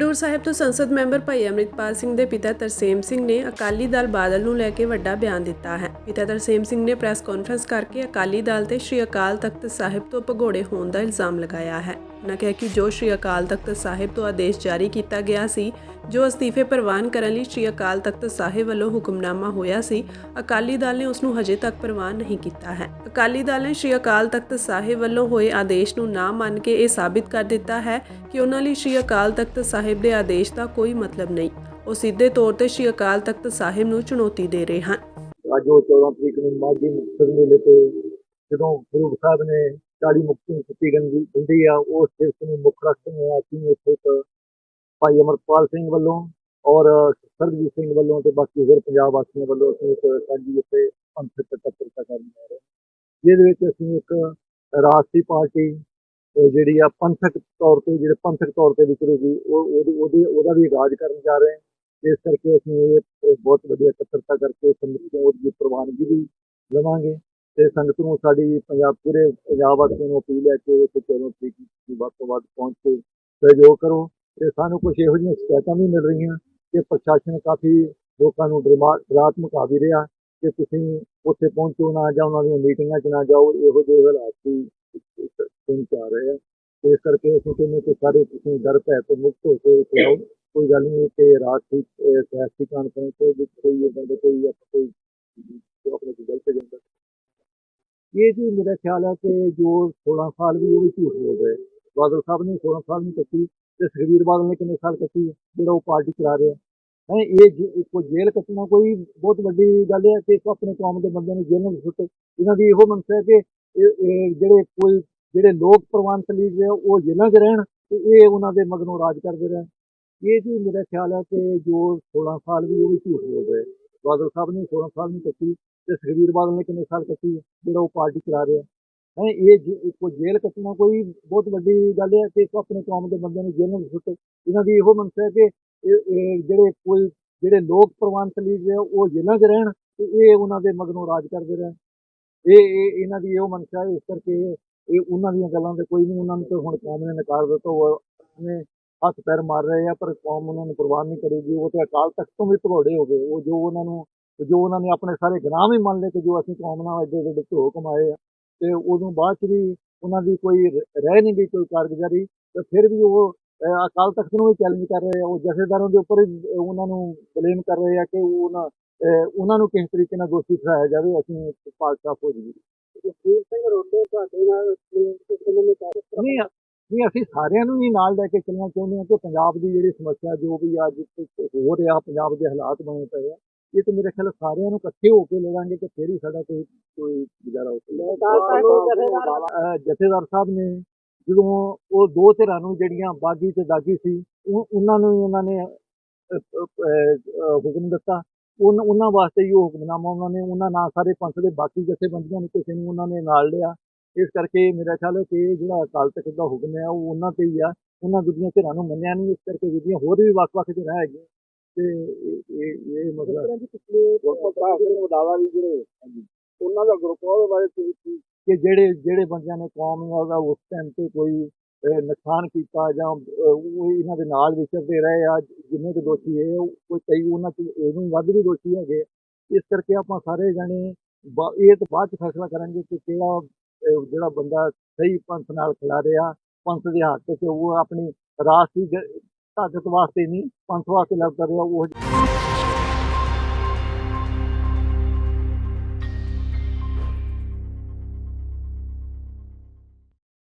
ਖਡੂਰ ਸਾਹਿਬ ਤੋਂ ਸੰਸਦ ਮੈਂਬਰ ਭਾਈ ਅਮਰਿਤਪਾਲ ਸਿੰਘ ਦੇ ਪਿਤਾ ਤਰਸੇਮ ਸਿੰਘ ਨੇ ਅਕਾਲੀ ਦਲ ਬਾਦਲ ਨੂੰ ਲੈ ਕੇ ਵੱਡਾ ਬਿਆਨ ਦਿੱਤਾ ਹੈ। ਪਿਤਾ ਤਰਸੇਮ ਸਿੰਘ ਨੇ ਪ੍ਰੈਸ ਕਾਨਫਰੰਸ ਕਰਕੇ ਅਕਾਲੀ ਦਲ ਤੇ ਸ਼੍ਰੀ ਅਕਾਲ ਤਖਤ ਸਾਹਿਬ ਤੋਂ ਭਗੌੜੇ ਹੋਣ ਦਾ ਇਲਜ਼ਾਮ ਲਗਾਇਆ ਹੈ। ਉਹਨਾਂ ਕਿਹਾ ਕਿ ਜੋ ਸ਼੍ਰੀ ਅਕਾਲ ਤਖਤ ਸਾਹਿਬ ਤੋਂ ਆਦੇਸ਼ ਜਾਰੀ ਕੀਤਾ ਗਿਆ ਸੀ, ਜੋ ਅਸਤੀਫੇ ਪ੍ਰਵਾਨ ਕਰਨ ਲਈ ਸ਼੍ਰੀ ਅਕਾਲ ਤਖਤ ਸਾਹਿਬ ਵੱਲੋਂ ਹੁਕਮਨਾਮਾ ਹੋਇਆ ਸੀ, ਅਕਾਲੀ ਦਲ ਨੇ ਉਸ ਨੂੰ ਹਜੇ ਤੱਕ ਪ੍ਰਵਾਨ ਨਹੀਂ ਕੀਤਾ ਹੈ। ਅਕਾਲੀ ਦਲ ਨੇ ਸ਼੍ਰੀ ਅਕਾਲ ਤਖਤ ਸਾਹਿਬ ਵੱਲੋਂ ਹੋਏ ਆਦੇਸ਼ ਨੂੰ ਨਾ ਮੰਨ ਕੇ ਇਹ ਸਾਬਿਤ ਕਰ ਦਿੱਤਾ ਹੈ ਕਿ ਉਹਨਾਂ ਲਈ ਸ਼੍ਰੀ ਅਕਾਲ ਤਖਤ ਸਾਹਿਬ ਦੇ ਆਦੇਸ਼ ਦਾ ਕੋਈ ਮਤਲਬ ਨਹੀਂ। ਉਹ ਸਿੱਧੇ ਤੌਰ ਤੇ ਸ਼੍ਰੀ ਅਕਾਲ ਤਖਤ ਸਾਹਿਬ ਨੂੰ ਚੁਣੌਤੀ ਦੇ ਰਹੇ ਹਨ। ਅੱਜ ਉਹ 14 ਤਰੀਕ ਨੂੰ ਮਾਘੀ ਮੁਕਤਸਰ ਮੇਲੇ ਤੇ ਜਦੋਂ ਗੁਰੂ ਸਾਹਿਬ ਨੇ 40 ਮੁਕਤੀ ਕੀਤੀ ਗੰਦੀ ਹੁੰਦੀ ਆ ਉਸ ਦਿਵਸ ਨੂੰ ਮੁੱਖ ਰੱਖਦੇ ਹੋਏ ਅਸੀਂ ਇੱਥੇ ਇੱਕ ਭਾਈ ਅਮਰਪਾਲ ਸਿੰਘ ਵੱਲੋਂ ਔਰ ਸਰਬਜੀਤ ਸਿੰਘ ਵੱਲੋਂ ਤੇ ਬਾਕੀ ਹੋਰ ਪੰਜਾਬ ਵਾਸੀਆਂ ਵੱਲੋਂ ਅਸੀਂ ਇੱਕ ਸਾਂਝੀ ਇੱਥੇ ਪੰਥਕ ਪੱਤਰਤਾ ਕਰਨ ਜਾ ਰਹੇ ਜਿਹਦੇ ਵਿੱਚ ਅਸੀਂ ਇੱਕ ਰਾਸ਼ਟਰੀ ਪਾਰਟੀ ਜਿਹੜੀ ਆ ਪੰਥਕ ਤੌਰ ਤੇ, ਜਿਹੜੇ ਪੰਥਕ ਤੌਰ ਤੇ ਵਿਚਰੂਗੀ, ਉਹ ਉਹਦੇ, ਉਹਦੇ- ਉਹਦਾ ਵੀ ਆਗਾਜ਼ ਕਰਨ ਜਾ ਰਹੇ ਹਾਂ। ਇਸ ਕਰਕੇ ਅਸੀਂ ਇਹ ਬਹੁਤ ਵਧੀਆ ਇਕੱਤਰਤਾ ਕਰਕੇ ਸੰਗਤ ਨੂੰ ਪ੍ਰਵਾਨਗੀ ਵੀ ਲਵਾਂਗੇ। ਤੇ ਸੰਗਤ ਨੂੰ ਸਾਡੀ ਪੰਜਾਬ ਪੂਰੇ ਪੰਜਾਬ ਵਾਸੀਆਂ ਨੂੰ ਅਪੀਲ ਹੈ ਕਿ ਉਹ 14 ਤਰੀਕ ਨੂੰ ਵੱਧ ਤੋਂ ਵੱਧ ਪਹੁੰਚ ਕੇ ਸਹਿਯੋਗ ਕਰੋ ਤੇ ਸਾਨੂੰ ਕੁਝ ਇਹੋ ਜਿਹੀਆਂ ਸ਼ਿਕਾਇਤਾਂ ਵੀ ਮਿਲ ਰਹੀਆਂ ਕਿ ਪ੍ਰਸ਼ਾਸਨ ਕਾਫੀ ਲੋਕਾਂ ਨੂੰ ਡਰਾ- ਡਰਾਤਮਕ ਵੀ ਰਿਹਾ ਕਿ ਤੁਸੀਂ ਉੱਥੇ ਪਹੁੰਚੋ ਨਾ ਜਾਂ ਉਹਨਾਂ ਦੀਆਂ ਮੀਟਿੰਗਾਂ 'ਚ ਨਾ ਜਾਓ ਇਹੋ ਜਿਹੇ ਹਾਲਾਤ ਵੀ ਸੁਣ ਚ ਆ ਰਹੇ ਆ। ਇਸ ਕਰਕੇ ਅਸੀਂ ਕਹਿੰਦੇ ਕਿ ਸਾਰੇ ਤੁਸੀਂ ਡਰ ਭੈ ਤੋਂ ਮੁਕਤ ਹੋ ਕੇ ਇੱਥੇ ਕੋਈ ਗੱਲ ਨਹੀਂ ਕਿ ਰਾਸ਼ਟਰੀ ਅਹ, ਸਿਆਸੀ ਕਾਨਫਰੰਸ ਦੇ ਵਿੱਚ ਕੋਈ ਇਦਾਂ ਦਾ ਕੋਈ ਆਪਾਂ ਕੋਈ ਆਪਣੇ ਗਲਤ ਏਜੰਡਾ ਇਹ ਜੀ ਮੇਰਾ ਖਿਆਲ ਹੈ ਕਿ ਜੋ 16 ਸਾਲ ਵੀ ਉਹ ਵੀ ਝੂਠ ਬੋਲ ਰਹੇ, ਬਾਦਲ ਸਾਹਿਬ ਨੇ 16 ਸਾਲ ਨਹੀਂ ਕੱਟੀ ਤੇ ਸੁਖਬੀਰ ਬਾਦਲ ਨੇ ਕਿੰਨੇ ਸਾਲ ਕੱਟੀ ਜਿਹੜਾ ਉਹ ਪਾਰਟੀ ਚਲਾ ਰਿਹਾ। ਹੈ ਇਹ ਜੇ- ਕੋਈ ਜੇਲ੍ਹ ਕੱਟਣਾ ਕੋਈ ਬਹੁਤ ਵੱਡੀ ਗੱਲ ਹੈ ਕਿ ਇੱਕ ਆਪਣੇ ਕੌਮ ਦੇ ਬੰਦੇ ਨੂੰ ਜੇਲ੍ਹ ਵਿੱਚ ਸੁੱਟੇ। ਇਹਨਾਂ ਦੀ ਇਹੋ ਮਨਸਾ ਹੈ ਕਿ ਜਿਹੜੇ ਕੋਈ, ਜਿਹੜੇ ਲੋਕ ਪ੍ਰਵਾਨ ਤਲੀਬ ਹੈ, ਉਹ ਜੇਲ੍ਹਾਂ 'ਚ ਰਹਿਣ ਤੇ ਇਹ ਉਹਨਾਂ ਦੇ ਮਗਰੋਂ ਰਾਜ ਕਰਦੇ ਰਹਿਣ। ਇਹ ਜੀ ਮੇਰਾ ਖਿਆਲ ਹੈ ਕਿ ਜੋ 16 ਸਾਲ ਵੀ ਉਹ ਵੀ ਝੂਠ ਬੋਲ ਰਹੇ, ਬਾਦਲ ਸਾਹਿਬ ਨੇ 16 ਸਾਲ ਨਹੀਂ ਕੱਟੀ ਤੇ ਸੁਖਬੀਰ ਬਾਦਲ ਨੇ ਕਿੰਨੇ ਸਾਲ ਕੱਟੀ ਹੈ, ਜਿਹੜਾ ਉਹ ਪਾਰਟੀ ਚਲਾ ਰਿਹਾ ਹੈ। ਇਹ ਕੋਈ ਜੇਲ੍ਹ ਕੱਟਣਾ ਕੋਈ ਬਹੁਤ ਵੱਡੀ ਗੱਲ ਹੈ ਕਿ ਇੱਕ ਆਪਣੇ ਕੌਮ ਦੇ ਬੰਦੇ ਨੂੰ ਜੇਲ੍ਹ ਵਿੱਚ ਸੁੱਟੇ ਇਹਨਾਂ ਦੀ ਇਹੋ ਮਨਸਾ ਹੈ ਕਿ ਜਿਹੜੇ ਕੋਈ ਜਿਹੜੇ ਲੋਕ ਪ੍ਰਵਾਨ ਤਲੀਬ ਹੈ ਉਹ ਜੇਲ੍ਹਾਂ 'ਚ ਰਹਿਣ ਤੇ ਇਹ ਉਹਨਾਂ ਦੇ ਮਗਰੋਂ ਰਾਜ ਕਰਦੇ ਰਹਿਣ। ਇਹ ਇਹਨਾਂ ਦੀ ਇਹੋ ਮਨਸਾ ਹੈ ਇਸ ਕਰਕੇ ਇਹ ਉਹਨਾਂ ਦੀਆਂ ਗੱਲਾਂ ਤੇ ਕੋਈ ਨਹੀਂ ਉਹਨਾਂ ਨੂੰ ਤਾਂ ਹੁਣ ਕੌਮ ਨੇ ਨਕਾਰ ਦਿੱਤਾ ਉਹ ਨੇ ਹੱਥ ਪੈਰ ਮਾਰ ਰਹੇ ਆ ਪਰ ਕੌਮ ਉਹਨਾਂ ਨੂੰ ਪ੍ਰਵਾਨ ਨਹੀਂ ਕਰੇਗੀ। ਉਹ ਤੇ ਅਕਾਲ ਤਖਤ ਤੋਂ ਵੀ ਭਗੌੜੇ ਹੋ ਗਏ। ਉਹ ਜੋ ਉਹਨਾਂ ਨੂੰ ਜੋ ਉਹਨਾਂ ਨੇ ਆਪਣੇ ਸਾਰੇ ਗੁਨਾਹ ਵੀ ਮੰਨ ਲਏ ਕਿ ਜੋ ਅਸੀਂ ਕੌਮ ਨਾਲ ਐਡੇ ਐਡੇ ਧੋ ਕਮਾਏ ਆ, ਤੇ ਉਦੋਂ ਬਾਅਦ ਚ ਵੀ ਉਹਨਾਂ ਦੀ ਕੋਈ ਰਹਿ ਨਹੀਂ ਗਈ ਕੋਈ ਕਾਰਗੁਜ਼ਾਰੀ, ਤੇ ਫਿਰ ਵੀ ਉਹ ਅਕਾਲ ਤਖਤ ਨੂੰ ਵੀ ਚੈਲੰਜ ਕਰ ਰਹੇ ਆ, ਉਹ ਜਥੇਦਾਰਾਂ ਦੇ ਉੱਪਰ ਹੀ ਉਹਨਾਂ ਨੂੰ ਬਲੇਮ ਕਰ ਰਹੇ ਆ ਕਿ ਉਹ ਉਹਨਾਂ ਉਹਨਾਂ ਨੂੰ ਕਿਸ ਤਰੀਕੇ ਨਾਲ ਦੋਸ਼ੀ ਠਹਿਰਾਇਆ ਜਾਵੇ, ਅਸੀਂ ਪਾਕਿਸਤਾਨ ਫੌਜ ਦੀ। ਸਿੰਘ ਨਹੀਂ ਨਹੀਂ, ਅਸੀਂ ਸਾਰਿਆਂ ਨੂੰ ਹੀ ਨਾਲ ਲੈ ਕੇ ਚੱਲਣਾ ਚਾਹੁੰਦੇ ਹਾਂ ਕਿ ਪੰਜਾਬ ਦੀ ਜਿਹੜੀ ਸਮੱਸਿਆ ਜੋ ਵੀ ਅੱਜ ਹੋ ਰਿਹਾ, ਪੰਜਾਬ ਦੇ ਹਾਲਾਤ ਬਣੇ ਪਏ ਆ ਇਹ ਤਾਂ ਮੇਰੇ ਖਿਆਲ ਸਾਰਿਆਂ ਨੂੰ ਇਕੱਠੇ ਹੋ ਕੇ ਲੜਾਂਗੇ ਕਿ ਫੇਰ ਹੀ ਸਾਡਾ ਕੋਈ ਕੋਈ ਗੁਜ਼ਾਰਾ ਹੋ ਸਕਦਾ। ਜਥੇਦਾਰ ਸਾਹਿਬ ਨੇ ਜਦੋਂ ਉਹ ਦੋ ਧਿਰਾਂ ਨੂੰ ਜਿਹੜੀਆਂ ਬਾਗੀ ਤੇ ਦਾਗੀ ਸੀ ਉਹ- ਉਹਨਾਂ ਨੂੰ ਉਹਨਾਂ ਨੇ ਹੁਕਮ ਦਿੱਤਾ। ਉਹਨਾਂ ਵਾਸਤੇ ਹੀ ਉਹ ਹੁਕਮਨਾਮਾ ਉਹਨਾਂ ਨੇ ਉਹਨਾਂ ਨਾਲ ਸਾਰੇ ਪੰਥ ਦੇ ਬਾਕੀ ਜਥੇਬੰਦੀਆਂ ਨੂੰ ਕਿਸੇ ਨੂੰ ਉਹਨਾਂ ਨੇ ਨਾਲ ਲਿਆ। ਇਸ ਕਰਕੇ ਮੇਰਾ ਖਿਆਲ ਹੈ ਕਿ ਜਿਹੜਾ ਅਕਾਲ ਤਖਤ ਦਾ ਹੁਕਮ ਹੈ ਉਹ ਉਹਨਾਂ ਤੇ ਹੀ ਆ। ਉਹਨਾਂ ਦੂਜੀਆਂ ਧਿਰਾਂ ਨੂੰ ਮੰਨਿਆ ਨਹੀਂ ਇਸ ਕਰਕੇ ਜਿਹੜੀਆਂ ਹੋਰ ਵੀ ਵੱਖ-ਵੱਖ ਧਿਰਾਂ ਹੈਗੀਆਂ ਤੇ ਇਹ ਇਹ ਇਹ ਮਸਲਾ ਪ੍ਰਕਾਸ਼ ਸਿੰਘ ਵਡਾਲਾ ਜੀ ਜਿਹੜੇ ਉਹਨਾਂ ਦਾ ਗਰੁੱਪ ਉਹਦੇ ਬਾਰੇ ਤੁਸੀਂ ਕੀ ਕਿ ਜਿਹੜੇ ਜਿਹੜੇ ਬੰਦਿਆਂ ਨੇ ਕੌਮ ਦਾ ਉਸ ਟਾਈਮ ਤੇ ਕੋਈ ਅਹ, ਨੁਕਸਾਨ ਕੀਤਾ ਜਾਂ ਅਹ, ਉਹ ਇਹਨਾਂ ਦੇ ਨਾਲ ਵਿਚਰਦੇ ਰਹੇ ਆ ਜਿੰਨੇ ਕੁ ਦੋਸ਼ੀ ਹੈ ਉਹ ਕੋਈ ਕਈ ਉਹਨਾਂ ਚ ਇਹਨੂੰ ਵੱਧ ਵੀ ਦੋਸ਼ੀ ਹੈਗੇ। ਇਸ ਕਰਕੇ ਆਪਾਂ ਸਾਰੇ ਜਾਣੇ ਬਾ- ਇਹ ਤਾਂ ਬਾਅਦ ਚ ਫੈਸਲਾ ਕਰਾਂਗੇ ਕਿ ਕਿਹੜਾ ਅਹ, ਜਿਹੜਾ ਬੰਦਾ ਸਹੀ ਪੰਥ ਨਾਲ ਖਿਲਾ ਰਿਹਾ ਪੰਥ ਦੇ ਹੱਕ ਤੇ ਉਹ ਆਪਣੀ ਰਾਸ਼ਟਰੀ ਜ- ਤਾਕਤ ਵਾਸਤੇ ਨਹੀਂ ਪੰਥ ਵਾਸਤੇ ਲੜ ਰਿਹਾ ਉਹ।